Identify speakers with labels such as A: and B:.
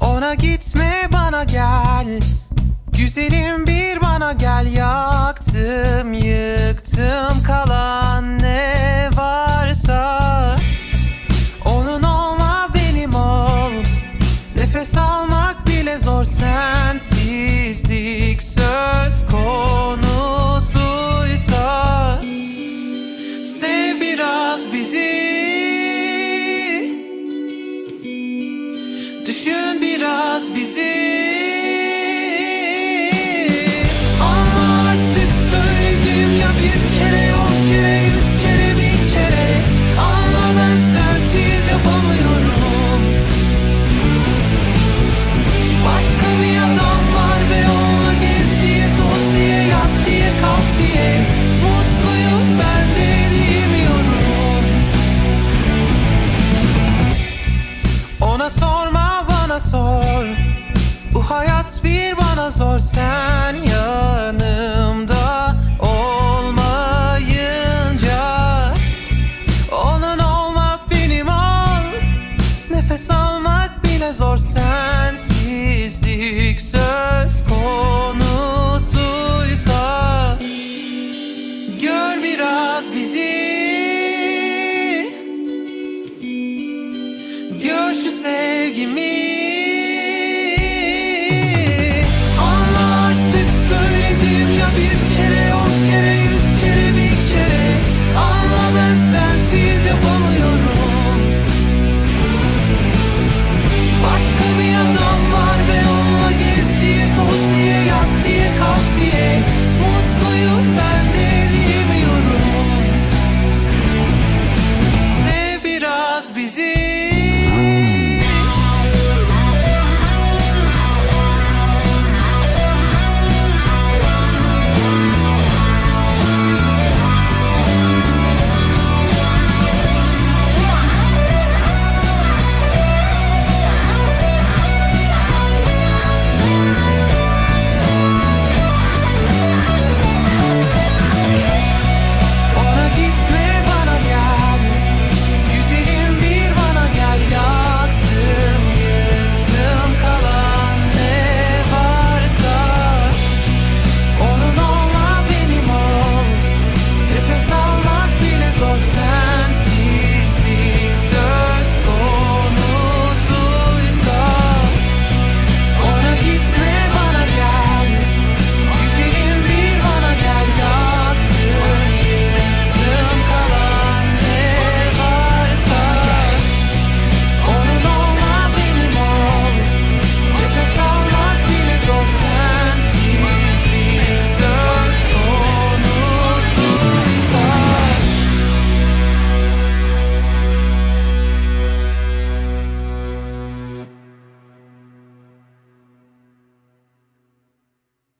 A: Ona gitme bana gel. Güzelim bir bana gel. Yaktım yıktım kalan ne varsa. Onun olma benim ol. Nefes almak bile zor sensizlik biraz bizi bile zor sensizlik söz konusuysa Gör biraz bizi. Gör şu sevgimi